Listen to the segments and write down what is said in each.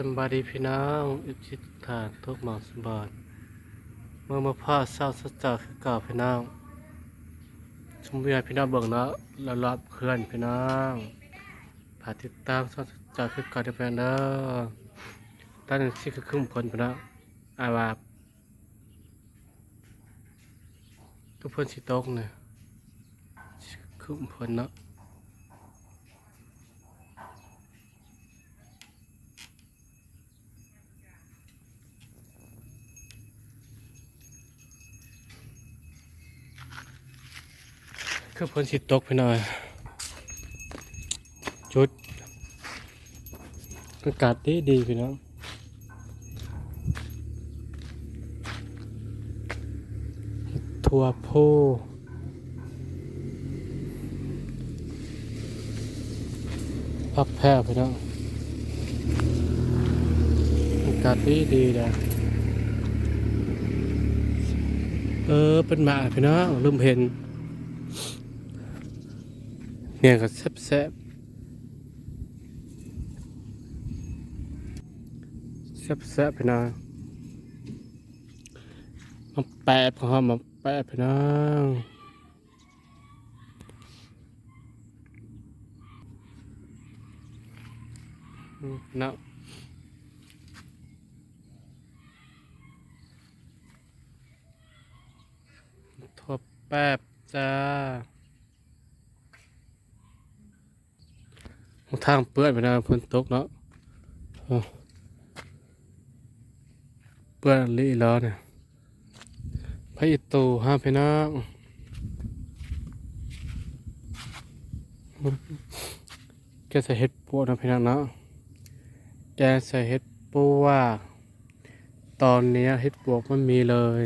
สำบายดีพี่น้องอิจิตฐานทุกหมองสมบัติเมื่อมาพ่อเศร้าสัจจคือเก่าพี่น้องชมวิวพี่น้องเบิ่งเนาะแล้วรับเพื่อนพี่น้องผาติดตามสัจจคือเก่าได้เพื่อนเด้อตอนนี้สิคือครึ่งผลพี่น้องอาว่าก็เพื่อนสิตกเนี่ยสิครึ่งผลเนาะ คือพ้นสิตกไปหน่อยจุดอากาศดีดีพี่น้องทัวโพพักแพ้พี่น้องอากาศดีดีนะเออเป็นหมาพี่น้องลืมเห็น เนี่ยก็แซ่บแซ่บแซ่บแซ่บพี่น้องมาแปะพอมาแปะพี่น้องนะทั่วแป๊บจ้า ทางเปื้อนไปนะฝนตกเนาะเปื้อนลีแล้วเนี่ยพระอิตูห้าพี่น้องแกใส่เห็ดปัวนะพี่น้องเนาะแกใส่เห็ดปัวตอนนี้เห็ดปวกไม่มีเลย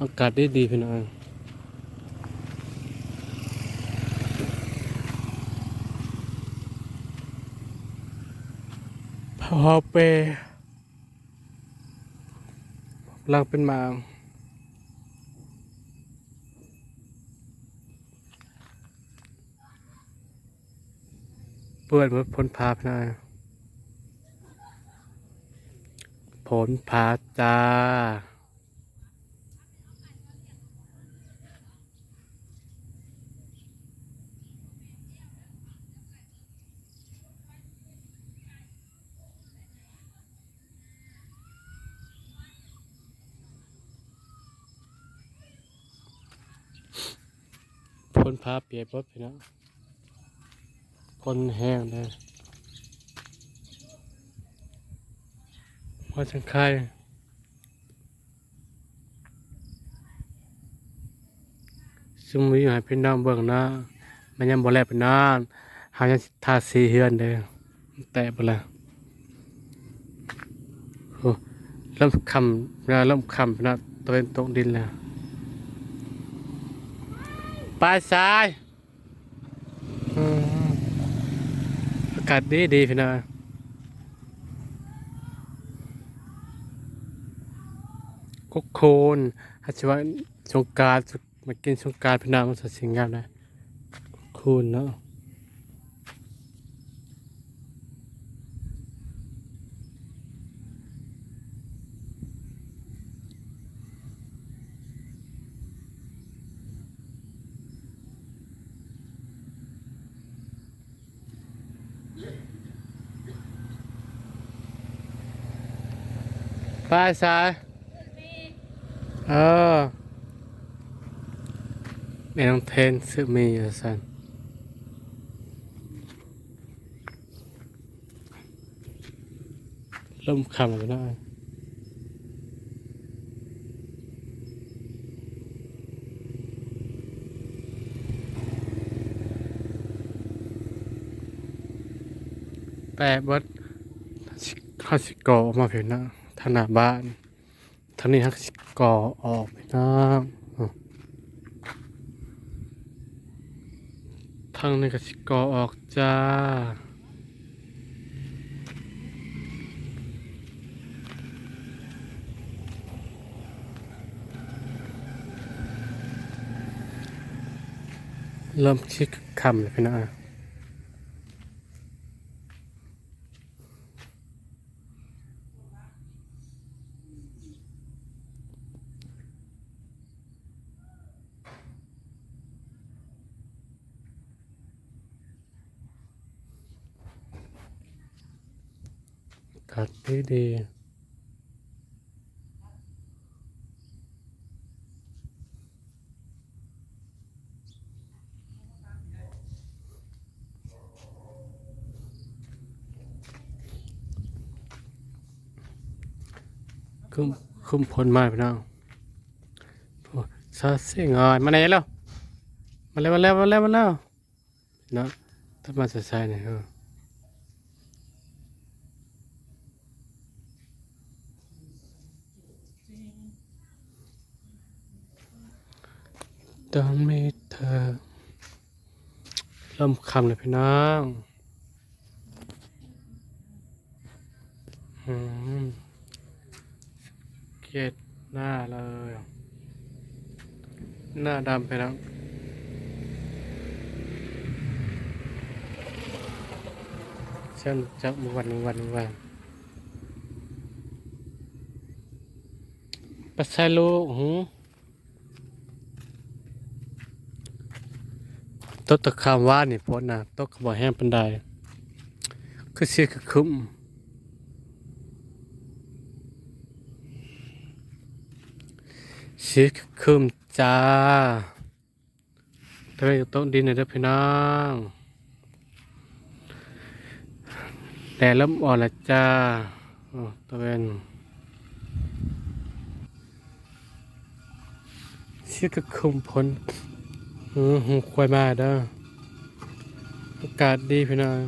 อากาศดีดีพี่น้อง อเปลังเป็นมาเปื่อนมือพ้นพาพนาผลพาจ้า พ่นพาเปียกรถพี่น้องพ่นแห้งเลยว่าจังไข่ซึ่งมีอยู่ให้พี่น้องเบิ่งนะมันยังบ่แลเป็นนานหายังทาสีเฮือนเด้อแตะบ่ละโอ้เริ่มคำนะเริ่มคำนะตะเวนตกดินแล้ว ปลายซ้ายอากาศดีดีพี่น้องกุกโคนอาชีวะสงการมากินสงการพี่น้องมันสดสิ่งงามนะกุกโคนเนาะ ปลายซ้าเออแม่น้องเทนซื้อมีอยู่สันเริ่มคำแล้วนะแปะเบดข้าสิกอออกมาเพียงนะ ทางหน้าบ้านทางนี้ฮักสิกอออกไปนะอืมทางนี้ก็สิกอออกจ้าเริ่มชิคคำเลยพี่นะาศดีดี คุ้มคุ้มพลมาพี่น้องโอ้ซาเสียงอ่อนมาไหนแล้ว มาแล้วมาแล้วมาแล้วมาแล้วเนาะถ้ามาใส่ๆเนี่ยเออ ต้องมีเธอเริ่มคำเลยพี่น้องอืมเกลียดหน้าเลย หน้าดำไปแล้วเช่นจะมือวันวันวันปัสไซลูกหู ตกตะคามว่านี่พดนะตกขบ่แห้งปันไดคือเสียคือคุ้มเสียคือคุ้มจ้าทำไมต้องดินหน่อยเด้อพี่น้องแดดเริ่มอ่อนล้วจ้าตะเวนเชื่อก็คุมพ้น ออหูควายมาเด้ออากาศดีพี่น้อง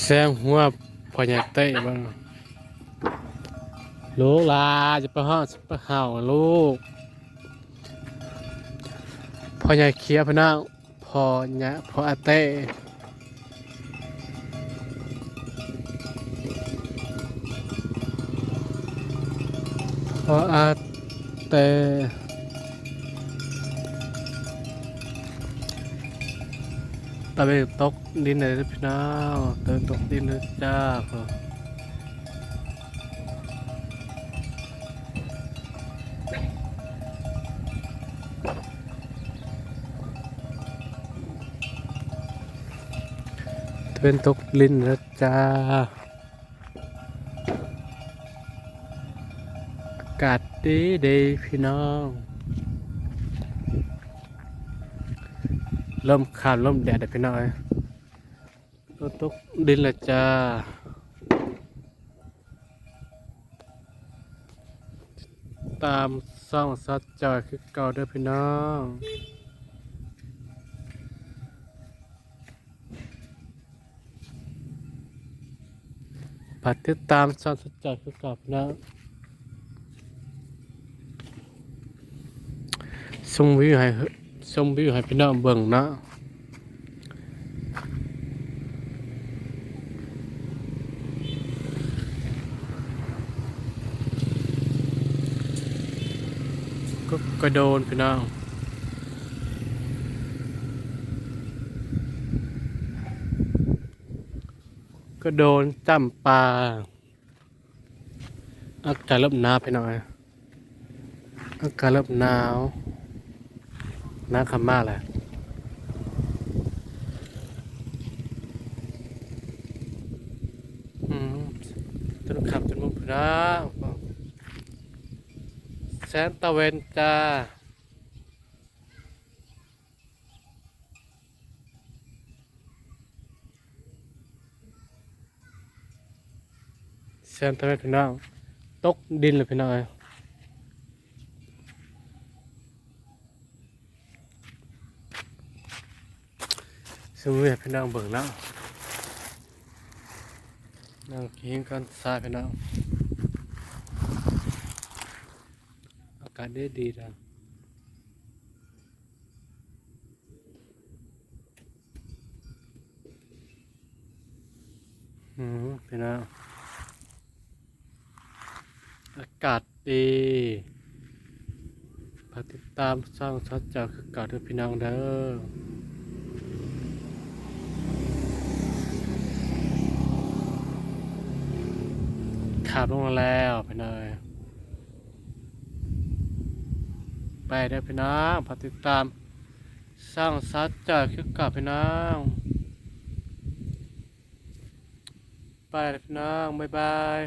แซงหัวพอใหญ่เตะบ้างลูกลาจะไปห้องจะไปเห่าลูกพอใหญ่เคียพะนังพอใหญ่พออาเต้ ออาเต้ตะเบตกดินเลยพี่น้องเดินตกดินเลยจ้าพอตะเป็นตกดินแล้วจ้า ดีดีพี่น้องเริ่มขาดเริ่มแดดพี่น้องรถตกดินล้วจ้าตามซ่องซัดจอยคือเก่าเด้อพี่น้องฝากติดตามช่องสัจจะคือเก่าพี่น้อง ส่งวิวให้ส่งวิวให้พี่น้องเบิ่งนะก็กระโดนพี่น้องก็โดนจำปลาอากาศเริ่มหนาวพี่น้อยอากาศเริ่มหนาว น่าคำมากเลยจนขับจนมุมพี่น้องแสงตะเวนจ้าแซมทำไมพี่น้องตกดินเลยพี่น้อง เอ้ยสมมติพี่น้องเบิ่งแล้วนั่งกินกันสายพี่น้องอากาศดีดีนะอืมพี่น้องอากาศดีฝากติดตามช่องชัดจากคือเก่าด้วยพี่น้องเด้อ ขาบลงมาแล้วพี่น้อยไปเด้พี่น้องฝากติดตาม สร้างสัจจะคือกลับพี่น้องไปได้พี่น้องบ๊ายบาย